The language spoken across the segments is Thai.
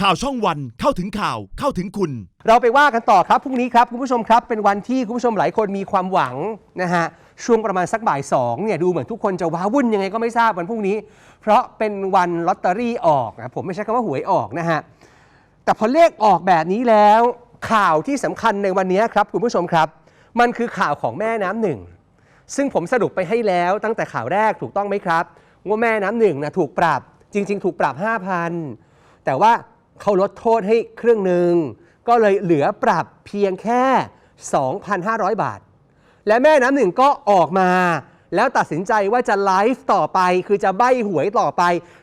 ข่าวช่องวันเข้าถึงข่าวเข้าถึงคุณ เราไปว่ากันต่อครับพรุ่งนี้ครับคุณผู้ชมครับเป็นวันที่คุณผู้ชมหลายคนมีความหวังนะฮะช่วงประมาณสักบ่ายสองเนี่ยดูเหมือนทุกคนจะว้าวุ่นยังไงก็ไม่ทราบวันพรุ่งนี้ เพราะเป็นวันลอตเตอรี่ออกนะผมไม่ใช่คำว่าหวยออกนะฮะแต่พอเลขออกแบบนี้แล้ว ข่าวที่สำคัญในวันนี้ครับคุณผู้ชมครับ มันคือข่าวของแม่น้ำหนึ่งซึ่งผมสรุปไปให้แล้วตั้งแต่ข่าวแรกถูกต้องไหมครับ ว่าแม่น้ำหนึ่งนะถูกปรับจริง ๆ ถูกปรับ 5,000 แต่ว่า เขาลดโทษให้ครึ่งหนึ่ง ก็เลยเหลือปรับเพียงแค่ 2,500 บาท และแม่น้ำหนึ่งก็ออกมา แล้วตัดสินใจว่าจะไลฟ์ต่อไป คือจะใบ้หวยต่อไป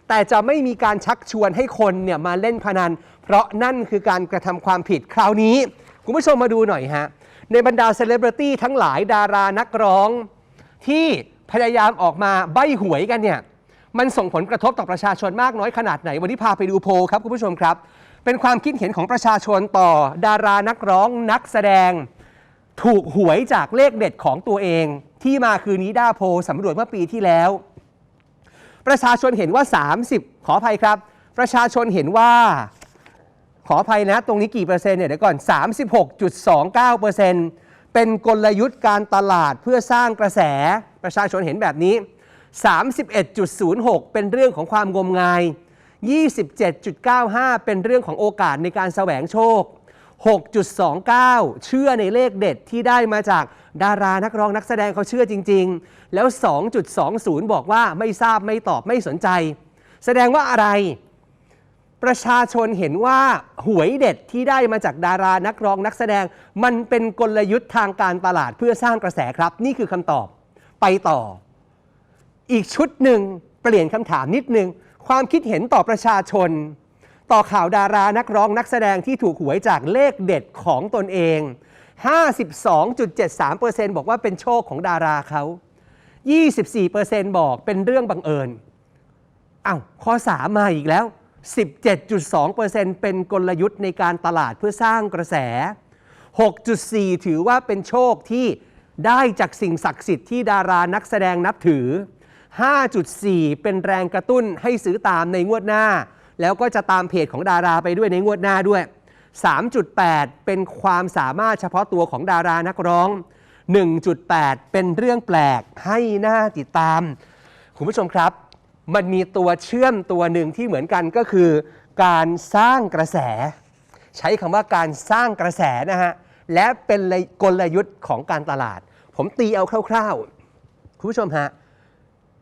แต่จะไม่มีการชักชวนให้คนเนี่ยมาเล่นพนัน เพราะนั่นคือการกระทำความผิดคราวนี้ คุณผู้ชมมาดูหน่อยฮะ ในบรรดาเซเลบริตี้ทั้งหลายดารานักร้อง ที่พยายามออกมาใบ้หวยกันเนี่ย มันส่งผลกระทบต่อประชาชนมากน้อยขนาดไหน วันนี้พาไปดูโพลครับคุณผู้ชมครับ เป็นความคิดเห็นของประชาชนต่อ ดารานักร้องนักแสดง ถูกหวยจากเลขเด็ดของตัวเอง ที่มาคือนิด้าโพลสำรวจเมื่อปีที่แล้ว ประชาชนเห็นว่า 30 ขออภัยครับ ประชาชนเห็นว่าขออภัยนะ ตรงนี้กี่เปอร์เซ็นต์เนี่ยเดี๋ยวก่อน 36.29เปอร์เซ็นต์เป็นกลยุทธ์การตลาดเพื่อสร้างกระแสประชาชนเห็นแบบนี้ 31.06 เป็นเรื่องของความงมงาย 27.95 เป็นเรื่องของโอกาสในการแสวงโชค 6.29 เชื่อในเลขเด็ดที่ได้มาจากดารานักร้องนักแสดงเขาเชื่อจริง ๆ แล้ว 2.20 บอกว่าไม่ทราบไม่ตอบไม่สนใจ แสดงว่าอะไร ประชาชนเห็นว่าหวยเด็ดที่ได้มาจากดารานักร้องนักแสดง มันเป็นกลยุทธ์ทางการตลาดเพื่อสร้างกระแสครับ นี่คือคำตอบ ไปต่อ อีกชุดหนึ่งเปลี่ยนคำถามนิดนึง ความคิดเห็นต่อประชาชน ต่อข่าวดารานักร้องนักแสดงที่ถูกหวยจากเลขเด็ดของตนเอง 52.73%บอกว่าเป็นโชคของดาราเขา 24%บอกเป็นเรื่องบังเอิญอ้าวข้อ 3 มาอีกแล้ว 17.2%เป็นกลยุทธ์ในการตลาดเพื่อสร้างกระแส 6.4 ถือว่าเป็นโชคที่ได้จากสิ่งศักดิ์สิทธิ์ที่ดารานักแสดงนับถือ 5.4 เป็นแรงกระตุ้นให้ซื้อตามในงวดหน้า แล้วก็จะตามเพจของดาราไปด้วยในงวดหน้าด้วย 3.8 เป็นความสามารถเฉพาะตัวของดารานักร้อง 1.8 เป็นเรื่องแปลกให้หน่าติดตาม คุณผู้ชมครับ มันมีตัวเชื่อมตัวหนึ่งที่เหมือนกันก็คือ การสร้างกระแส ใช้คำว่าการสร้างกระแสนะฮะและเป็นกลยุทธ์ของการตลาด ผมตีเอาคร่าว ๆ คุณผู้ชมฮะ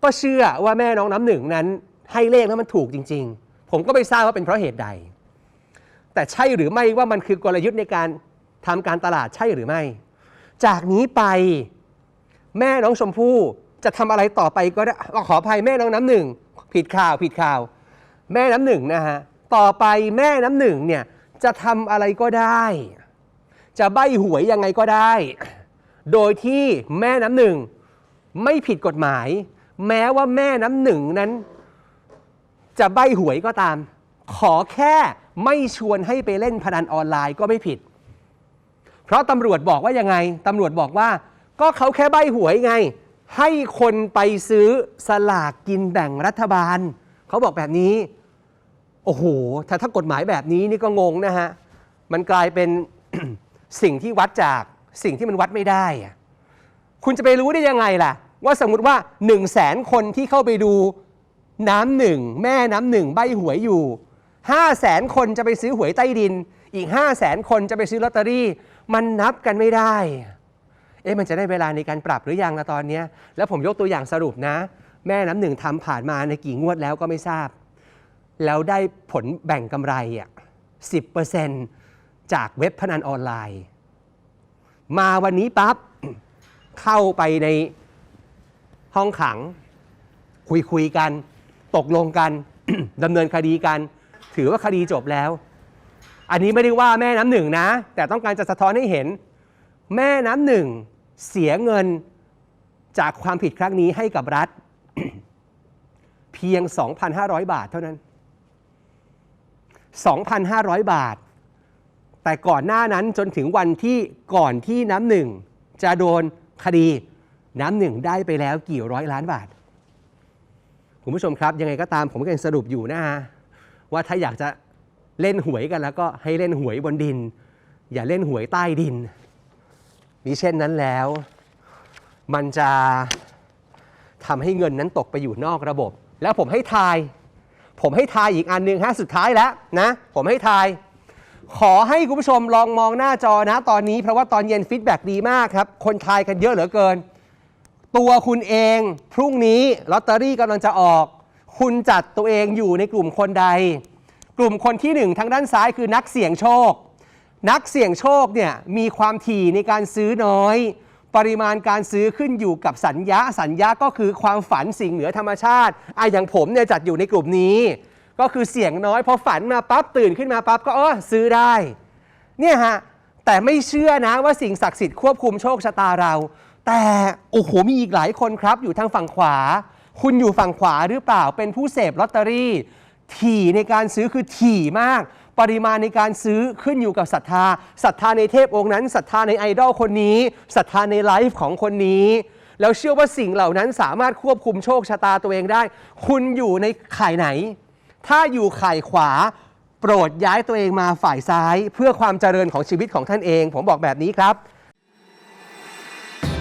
ก็เชื่อว่าแม่น้องน้ำหนึ่งนั้น ให้เลขแล้วมันถูกจริง ๆ ผมก็ไม่ทราบว่าเป็นเพราะเหตุใด แต่ใช่หรือไม่ว่ามันคือกลยุทธ์ในการทำการตลาดใช่หรือไม่ จากนี้ไปแม่น้องชมพู่จะทำอะไรต่อไปก็ได้ขออภัยแม่น้องน้ำหนึ่งผิดข่าวผิดข่าว แม่น้ำหนึ่งนะฮะต่อไปแม่น้ำหนึ่งเนี่ยจะทำอะไรก็ได้ จะใบหวยยังไงก็ได้ โดยที่แม่น้ำหนึ่งไม่ผิดกฎหมาย แม้ว่าแม่น้ำหนึ่งนั้น จะใบหวยก็ตาม ขอแค่ไม่ชวนให้ไปเล่นพนันออนไลน์ก็ไม่ผิด เพราะตำรวจบอกว่ายังไงตำรวจบอกว่า ก็เขาแค่ใบหวยไง ให้คนไปซื้อสลากกินแบ่งรัฐบาล เขาบอกแบบนี้ โอ้โห ถ้าถ้ากฎหมายแบบนี้นี่ก็งงนะฮะ มันกลายเป็นสิ่งที่วัดจากสิ่งที่มันวัดไม่ได้ คุณจะไปรู้ได้ยังไงล่ะ ว่าสมมุติว่า1นึ่งแสนคนที่เข้าไปดูน้ำหนึ่งแม่น้ำหนึ่งใบหวยอยู่5้าแสนคนจะไปซื้อหวยใต้ดิน อีก5้าแสนคนจะไปซื้อลอตเตอรี่ มันนับกันไม่ได้ เอ๊ะมันจะได้เวลาในการปรับหรือยังละตอนนี้แล้วผมยกตัวอย่างสรุปนะ แม่น้ำหนึ่งทำผ่านมาในกี่งวดแล้วก็ไม่ทราบ แล้วได้ผลแบ่งกำไรอะสิจากเว็บพนันออนไลน์ มาวันนี้ปั๊บเข้าไปใน ห้องขัง คุยคุยกัน ตกลงกัน ดำเนินคดีกัน ถือว่าคดีจบแล้ว อันนี้ไม่ได้ว่าแม่น้ำหนึ่งนะ แต่ต้องการจะสะท้อนให้เห็น แม่น้ำหนึ่งเสียเงินจากความผิดครั้งนี้ให้กับรัฐ เพียง 2,500 บาทเท่านั้น 2,500 บาท แต่ก่อนหน้านั้นจนถึงวันที่ก่อนที่น้ำหนึ่งจะโดนคดี น้ำหนึ่งได้ไปแล้วกี่ร้อยล้านบาท คุณผู้ชมครับ ยังไงก็ตามผมก็ยังสรุปอยู่นะฮะว่าถ้าอยากจะเล่นหวยกันแล้วก็ให้เล่นหวยบนดิน อย่าเล่นหวยใต้ดินมิเช่นนั้นแล้ว มันจะทำให้เงินนั้นตกไปอยู่นอกระบบ แล้วผมให้ทาย ผมให้ทายอีกอันหนึ่งฮะสุดท้ายแล้วนะ ผมให้ทาย ขอให้คุณผู้ชมลองมองหน้าจอนะ ตอนนี้เพราะว่าตอนเย็นฟีดแบ็กดีมากครับ คนทายกันเยอะเหลือเกิน ตัวคุณเองพรุ่งนี้ลอตเตอรี่กำลังจะออก คุณจัดตัวเองอยู่ในกลุ่มคนใด กลุ่มคนที่หนึ่งทางด้านซ้ายคือนักเสี่ยงโชค นักเสี่ยงโชคเนี่ยมีความถี่ในการซื้อน้อย ปริมาณการซื้อขึ้นอยู่กับสัญญาสัญญาก็คือความฝันสิ่งเหนือธรรมชาติไอะอย่างผมเนี่ยจัดอยู่ในกลุ่มนี้ ก็คือเสี่ยงน้อยพอฝันมาปั๊บตื่นขึ้นมาปั๊บก็เออซื้อได้เนี่ยฮะแต่ไม่เชื่อนะว่าสิ่งศักดิ์สิทธิ์ควบคุมโชคชะตาเรา แต่โอ้โหมีอีกหลายคนครับ อยู่ทางฝั่งขวา คุณอยู่ฝั่งขวาหรือเปล่าเป็นผู้เสพลอตเตอรี่ ถี่ในการซื้อคือถี่มาก ปริมาณในการซื้อขึ้นอยู่กับศรัทธาศรัทธาในเทพองค์นั้นศรัทธาในไอดอลคนนี้ศรัทธาในไลฟ์ของคนนี้แล้วเชื่อว่าสิ่งเหล่านั้นสามารถควบคุมโชคชะตาตัวเองได้ คุณอยู่ในข่ายไหน ถ้าอยู่ข่ายขวา โปรดย้ายตัวเองมาฝ่ายซ้าย เพื่อความเจริญของชีวิตของท่านเอง ผมบอกแบบนี้ครับ